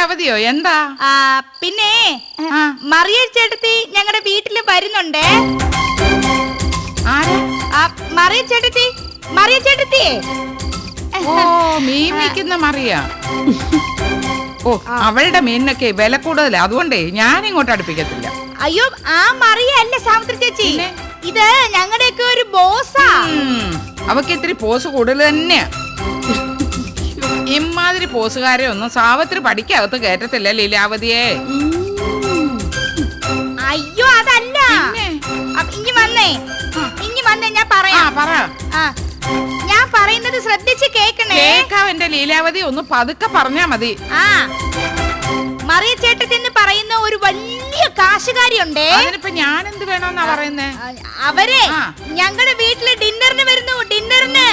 ലീലാവതിയോ എന്താ? ആ, പിന്നെ ആ. മറിയ ചേട്ടത്തി ഞങ്ങളുടെ വീട്ടിൽ വരുന്നുണ്ട്. ആരാ? ആ, മറിയ ചേട്ടത്തി മറിയ ചേട്ടത്തിയേ. ഓ മീൻ വിൽക്കുന്ന മറിയ. ഓ അവളുടെ മീനിനൊക്കെ വില കൂടുതലാ. അതുകൊണ്ടേ ഞാൻ ഇങ്ങോട്ട് അടുപ്പിക്കത്തില്ല. അയ്യോ ആ മറിയ അല്ല സാവിത്രി ചേച്ചി. പിന്നെ? ഇത് ഞങ്ങളുടെയൊക്കെ ഒരു ബോസാ. ഉം, അവക്ക് ഇത്തിരി പോസ് കൂടുതൽ തന്നെയാ. ഇമാതിരി പോസുകാരെ ഒന്നും സാവത്രി പഠിക്കകത്ത് കയറ്റത്തില്ല ലീലാവതിയെ. അയ്യോ അതല്ല. ഇനി വന്നേ. ഇനി വന്നേ ഞാൻ പറയാം. പറ. ഞാൻ പറയുന്നത് ശ്രദ്ധിച്ച് കേക്കണേ കേക്കാവന്റെ ലീലാവതി? ഒന്ന് പതുക്കെ പറഞ്ഞാ മതി. ആ. മറിയ ചേട്ടത്തി എന്ന് പറയുന്ന ഒരു വലിയ കാശുകാരിയുണ്ടേ. അതിനിപ്പോ ഞാൻ എന്ത് വേണമെന്നാ പറയുന്നേ അവരെ ഞങ്ങളുടെ വീട്ടിൽ ഡിന്നറിന് വരുന്നു ഡിന്നറിന്.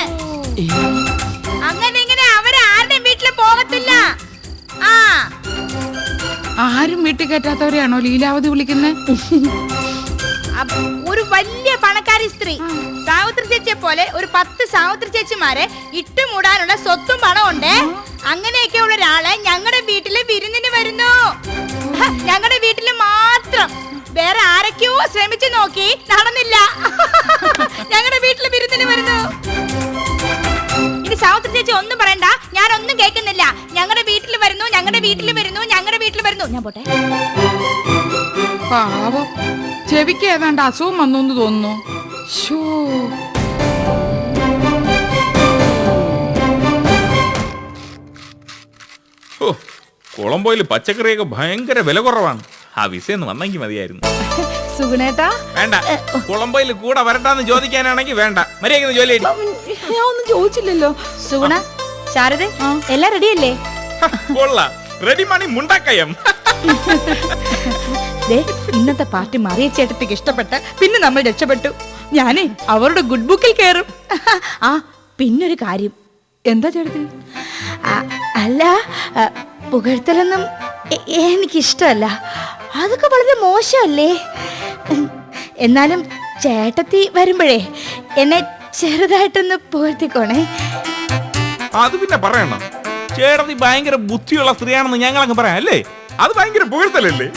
അങ്ങനെ ആരും വീട്ടിൽ കയറ്റാത്തവരെയാണോ ലീലാവതി വിളിക്കുന്നത് അപ്പ- ഒരു വലിയ പണക്കാരി സ്ത്രീ. സാവിത്രി ചേച്ചിയെ പോലെ ഒരു പത്ത് സാവിത്രി ചേച്ചിമാരെ ഇട്ടുമൂടാനുള്ള സ്വത്തും പണവും ഉണ്ട് അങ്ങനെയൊക്കെ ഉള്ള ഒരാളെ ഞങ്ങളുടെ വീട്ടിൽ വിരുന്നിന് വരുന്നു. ഞങ്ങളുടെ വീട്ടിൽ മാത്രം. വേറെ ആരൊക്കെയോ ശ്രമിച്ചു നോക്കി നടന്നില്ല. ഞങ്ങളുടെ വീട്ടിൽ വിരുന്നിന് വരുന്നു. സാവിത്രി ചേച്ചി ഒന്നും പറയണ്ട. ഞാനൊന്നും ഒന്നും കേൾക്കുന്നില്ല. ഞങ്ങളുടെ വീട്ടിൽ വരുന്നു ഞങ്ങളുടെ വീട്ടിൽ വരുന്നു ഞങ്ങളുടെ വീട്ടിൽ വരുന്നു. ഞാൻ പോട്ടെ. പാവം. ചെവിക്ക് ഏതാണ്ട് അസുഖം വന്നു എന്ന് തോന്നുന്നു. ശോ ഓ കൊളംബോയിൽ പച്ചക്കറിയൊക്കെ ഭയങ്കര വില കുറവാണ്. ആ വിസയൊന്ന് വന്നെങ്കിൽ മതിയായിരുന്നു. സുഗുണേട്ടാ. വേണ്ട. കൊളംബോയിൽ കൂടെ വരട്ടാന്ന് ചോദിക്കാനാണെങ്കിൽ വേണ്ട. മര്യാദ ജോലി ഞാൻ ഒന്നും ചോദിച്ചില്ലല്ലോ. സുഗുണ ശാരദ എല്ലാം റെഡിയല്ലേ? കൊള്ളാം. റെഡി മണി മുണ്ടാക്കയം. ദേ ഇന്നത്തെ പാർട്ടി മറിയ ചേട്ടത്തിക്ക് ഇഷ്ടപ്പെട്ട പിന്നെ നമ്മൾ രക്ഷപ്പെട്ടു. ഞാനേ അവരുടെ ഗുഡ് ബുക്കിൽ കയറും. ആ പിന്നൊരു കാര്യം. എന്താ ചേട്ടത്തി? അല്ല പുകഴ്ത്തലൊന്നും എനിക്കിഷ്ടമല്ല. അതൊക്കെ വളരെ മോശമല്ലേ? എന്നാലും ചേട്ടത്തി വരുമ്പോഴേ എന്നെ ചെറുതായിട്ടൊന്ന് പോർത്തിക്കോണേ അത് പിന്നെ പറയണം. ചേട്ടത്തി ഭയങ്കര ബുദ്ധിയുള്ള സ്ത്രീയാണെന്ന് ഞങ്ങളങ്ങ് പറയാം അല്ലേ? അത് ഭയങ്കര പുകഴ്ത്തലല്ലേ?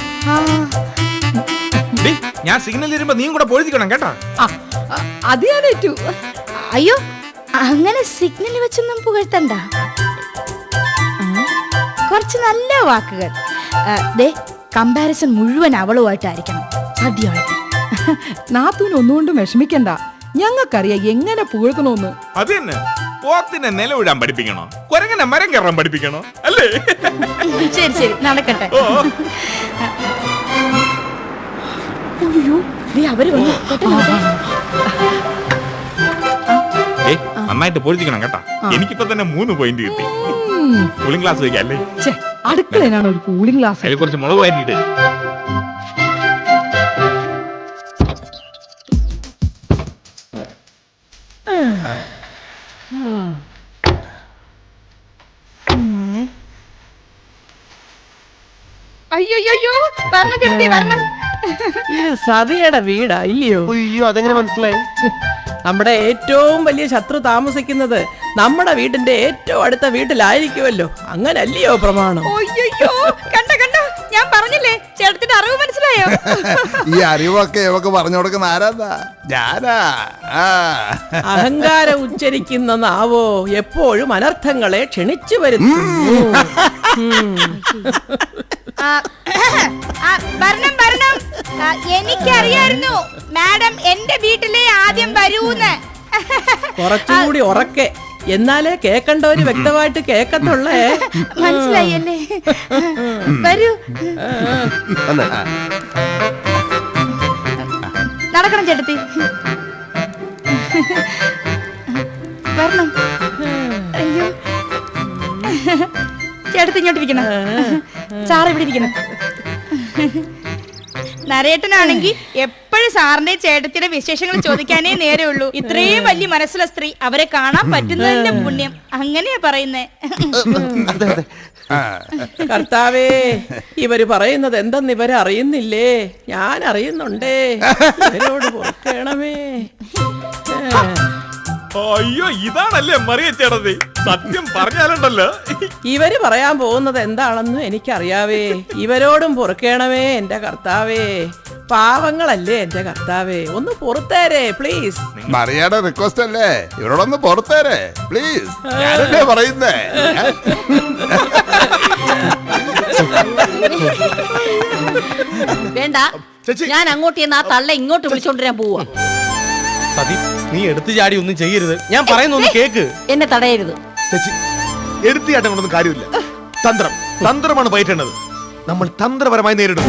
ഞാൻ സിഗ്നൽ തരുമ്പോ നീയും കൂടെ പൊഴുതിക്കണം കേട്ടാ. അത് ഞാൻ ഏറ്റു. അയ്യോ അങ്ങനെ സിഗ്നൽ വെച്ചൊന്നും പുകഴ്ത്തണ്ട. കുറച്ച് നല്ല വാക്കുകൾ. ദേ കമ്പാരിസൺ മുഴുവൻ അവളുമായിട്ടായിരിക്കണം. സദ്യയായിട്ട് നാത്തൂന് ഒന്നുകൊണ്ടും വിഷമിക്കണ്ട. ഞങ്ങൾക്കറിയാം എങ്ങനെ പുകഴ്ത്തണോന്ന്. അത് തന്നെ പോത്തിനെ നിലവിടാൻ പഠിപ്പിക്കണോ? കുരങ്ങനെ മരം കയറാൻ പഠിപ്പിക്കണോ? അല്ലേ? ശരി ശരി. നടക്കട്ടെ. അയ്യോ ദേ, അവർ വന്നു. പെട്ടെന്ന് നന്നായിട്ട് പൊരിച്ചിക്കണം കേട്ടാ. എനിക്കിപ്പോ തന്നെ മൂന്ന് പോയിന്റ് കിട്ടി. കൂളിംഗ് ഗ്ലാസ് അല്ലേ? അടുക്കളയിലാണ് ഒരു കൂളിംഗ് ഗ്ലാസ് അതിൽ കുറച്ച് മുളക് വാരിയിട്ട്. അയ്യോ വരണം കിട്ടി വരണം ഇത് സതിയുടെ വീടാ ഇല്ലയോ? അയ്യോ അതെങ്ങനെ മനസ്സിലായി? നമ്മുടെ ഏറ്റവും വലിയ ശത്രു താമസിക്കുന്നത് നമ്മുടെ വീടിന്റെ ഏറ്റവും അടുത്ത വീട്ടിലായിരിക്കുമല്ലോ. അങ്ങനല്ലയോ പ്രമാണം? അയ്യോ കണ്ട കണ്ട ഞാൻ പറഞ്ഞില്ലേ ചേട്ടത്തിന്റെ അറിവ് മനസ്സിലായോ? ഈ അറിവൊക്കെ ഇവക്ക് പറഞ്ഞു കൊടുക്കുന്ന ആരാ ഞാനാ. ആ. അഹങ്കാരം ഉച്ചരിക്കുന്ന നാവോ എപ്പോഴും അനർത്ഥങ്ങളെ ക്ഷണിച്ചു വരുത്തുന്നു. ഭരണം വരണം എനിക്കറിയായിരുന്നു മാഡം എന്റെ വീട്ടിലെ ആദ്യം വരൂന്ന്. കുറച്ചുകൂടി ഉറക്കെ. എന്നാലേ കേക്കണ്ടവര് വ്യക്തമായിട്ട് കേക്കത്തുള്ളേ. മനസ്സിലായല്ലേ വരൂ. നടക്കണം ചേട്ടത്തി. വരണം. അയ്യോ. ചേട്ടത്തി ഇങ്ങോട്ട് ഇവിടെ നരേട്ടനാണെങ്കിൽ എപ്പോഴും സാറിന്റെ ചേട്ടത്തിന്റെ വിശേഷങ്ങൾ ചോദിക്കാനേ നേരെയുള്ളൂ. ഇത്രയും വലിയ മനസ്സുള്ള സ്ത്രീ അവരെ കാണാൻ പറ്റുന്നതിന്റെ പുണ്യം. അങ്ങനെയാ പറയുന്നേ. അതെ അതെ. ആ. കർത്താവേ ഇവർ പറയുന്നത് എന്തെന്ന് ഇവരെ അറിയുന്നില്ലേ? ഞാൻ അറിയുന്നുണ്ടേ. ഇവരോട് പൊറുക്കണമേ അയ്യോ ഇതാണല്ലേ മറിയ ചേട്ടത്തി. സത്യം പറഞ്ഞാലുണ്ടല്ലോ. ഇവർ പറയാൻ പോകുന്നത് എന്താണെന്ന് എനിക്കറിയാവേ. ഇവരോടും പൊറുക്കേണമേ എന്റെ കർത്താവേ. പാവങ്ങളല്ലേ എന്റെ കർത്താവേ. ഒന്ന് പൊറുത്തേരേ പ്ലീസ് മറിയാടെ റിക്വസ്റ്റ് അല്ലേ? ഇവരോടൊന്ന് പുറത്തേരെ പ്ലീസ് ഞാനല്ലേ പറയുന്നേ. വേണ്ട. ഞാൻ അങ്ങോട്ട് ചെന്ന് ആ തള്ള ഇങ്ങോട്ട് വിളിച്ചോണ്ടിരാൻ പോവാ. നീ എടുത്തു ചാടി ഒന്നും ചെയ്യരുത്. ഞാൻ പറയുന്ന ഒന്ന് കേക്ക്. എന്നെ തടയരുത്. ചേച്ചി എടുത്തു ചാട്ടം കൊണ്ടൊന്നും കാര്യമില്ല. തന്ത്രം. തന്ത്രമാണ് പയറ്റേണ്ടത് നമ്മൾ തന്ത്രപരമായി നേരിടും